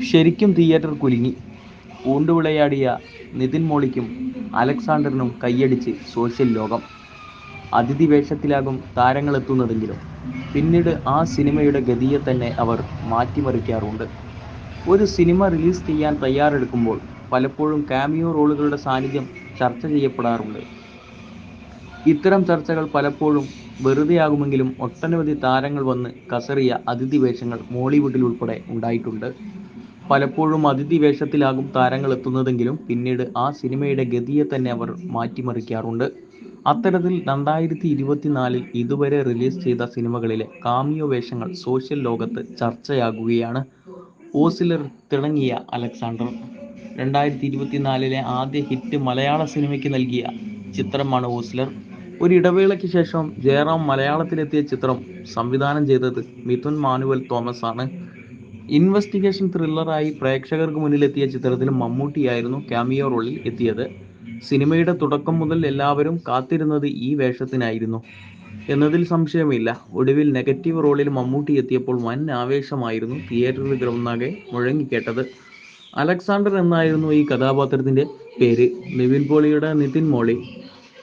ശരിക്കും തിയേറ്റർ കുലുങ്ങി. പൂണ്ടുവിളയാടിയ നിതിൻ മോളിക്കും അലക്സാണ്ടറിനും കൈയടിച്ച് സോഷ്യൽ ലോകം. അതിഥി വേഷത്തിലാകും താരങ്ങളെത്തുന്നതെങ്കിലും പിന്നീട് ആ സിനിമയുടെ ഗതിയെ തന്നെ അവർ മാറ്റിമറിക്കാറുണ്ട്. ഒരു സിനിമ റിലീസ് ചെയ്യാൻ തയ്യാറെടുക്കുമ്പോൾ പലപ്പോഴും കാമിയോ റോളുകളുടെ സാന്നിധ്യം ചർച്ച ചെയ്യപ്പെടാറുണ്ട്. ഇത്തരം ചർച്ചകൾ പലപ്പോഴും വെറുതെയാകുമെങ്കിലും ഒട്ടനവധി താരങ്ങൾ വന്ന് കസറിയ അതിഥി വേഷങ്ങൾ മോളിവുഡിൽ ഉൾപ്പെടെ ഉണ്ടായിട്ടുണ്ട്. പലപ്പോഴും അതിഥി വേഷത്തിലാകും താരങ്ങൾ എത്തുന്നതെങ്കിലും പിന്നീട് ആ സിനിമയുടെ ഗതിയെ തന്നെ അവർ മാറ്റിമറിക്കാറുണ്ട്. അത്തരത്തിൽ രണ്ടായിരത്തി ഇരുപത്തിനാലിൽ ഇതുവരെ റിലീസ് ചെയ്ത സിനിമകളിലെ കാമിയോ വേഷങ്ങൾ സോഷ്യൽ ലോകത്ത് ചർച്ചയാകുകയാണ്. ഓസിലർ തിളങ്ങിയ അലക്സാണ്ടർ. രണ്ടായിരത്തി ഇരുപത്തിനാലിലെ ആദ്യ ഹിറ്റ് മലയാള സിനിമയ്ക്ക് നൽകിയ ചിത്രമാണ് ഓസിലർ. ഒരു ഇടവേളയ്ക്ക് ശേഷം ജയറാം മലയാളത്തിലെത്തിയ ചിത്രം സംവിധാനം ചെയ്തത് മിഥുൻ മാനുവൽ തോമസ് ആണ് ഇൻവെസ്റ്റിഗേഷൻ ത്രില്ലറായി പ്രേക്ഷകർക്ക് മുന്നിലെത്തിയ ചിത്രത്തിൽ മമ്മൂട്ടിയായിരുന്നു ക്യാമിയോ റോളിൽ എത്തിയത്. സിനിമയുടെ തുടക്കം മുതൽ എല്ലാവരും കാത്തിരുന്നത് ഈ വേഷത്തിനായിരുന്നു. എന്നതിൽ സംശയമില്ല. ഒടുവിൽ നെഗറ്റീവ് റോളിൽ മമ്മൂട്ടി എത്തിയപ്പോൾ വൻ ആവേശമായിരുന്നു തിയേറ്ററിൽ ഗ്രൗണ്ടാകെ മുഴങ്ങിക്കേട്ടത്. അലക്സാണ്ടർ എന്നായിരുന്നു ഈ കഥാപാത്രത്തിന്റെ പേര്. നിവിൻ പോളിയുടെ നിതിൻ മോളി.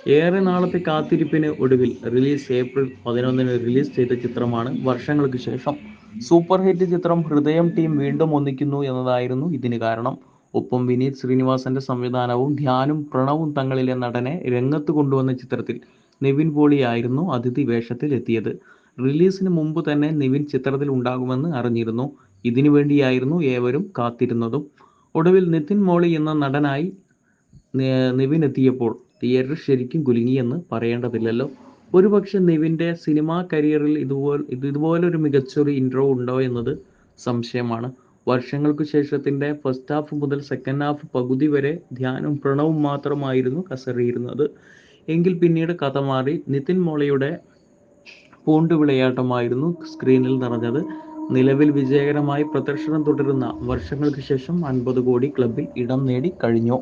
ഏറെ നാളത്തെ കാത്തിരിപ്പിന് ഒടുവിൽ റിലീസ് ഏപ്രിൽ പതിനൊന്നിന് റിലീസ് ചെയ്ത ചിത്രമാണ് വർഷങ്ങൾക്ക് ശേഷം. സൂപ്പർ ഹിറ്റ് ചിത്രം ഹൃദയം ടീം വീണ്ടും ഒന്നിക്കുന്നു എന്നതായിരുന്നു ഇതിന് കാരണം. ഒപ്പം വിനീത് ശ്രീനിവാസന്റെ സംവിധാനവും ധ്യാനും പ്രണവും തങ്ങളിലെ നടനെ രംഗത്ത് കൊണ്ടുവന്ന ചിത്രത്തിൽ നിവിൻ പോളിയായിരുന്നു അതിഥി വേഷത്തിൽ എത്തിയത് റിലീസിന് മുമ്പ് തന്നെ നിവിൻ ചിത്രത്തിൽ ഉണ്ടാകുമെന്ന് അറിഞ്ഞിരുന്നു. ഇതിനു വേണ്ടിയായിരുന്നു ഏവരും കാത്തിരുന്നതും. ഒടുവിൽ നിതിൻ മോളി എന്ന നടനായി നിവിൻ എത്തിയപ്പോൾ തിയേറ്റർ ശരിക്കും കുലുങ്ങിയെന്ന് പറയേണ്ടതില്ലല്ലോ. ഒരുപക്ഷെ നിവിന്റെ സിനിമാ കരിയറിൽ ഇതുപോലെ ഇത് ഇതുപോലൊരു മികച്ചൊരു ഇൻട്രോ ഉണ്ടോ എന്നത് സംശയമാണ്. വർഷങ്ങൾക്ക് ശേഷത്തിന്റെ ഫസ്റ്റ് ഹാഫ് മുതൽ സെക്കൻഡ് ഹാഫ് പകുതി വരെ ധ്യാനും പ്രണവും മാത്രമായിരുന്നു കസറിയിരുന്നത് എങ്കിൽ പിന്നീട് കഥ മാറി നിതിൻ മോളയുടെ പൂണ്ട് വിളയാട്ടമായിരുന്നു സ്ക്രീനിൽ നിറഞ്ഞത്. നിലവിൽ വിജയകരമായി പ്രദർശനം തുടരുന്ന വർഷങ്ങൾക്ക് ശേഷം അൻപത് കോടി ക്ലബിൽ ഇടം നേടി കഴിഞ്ഞു.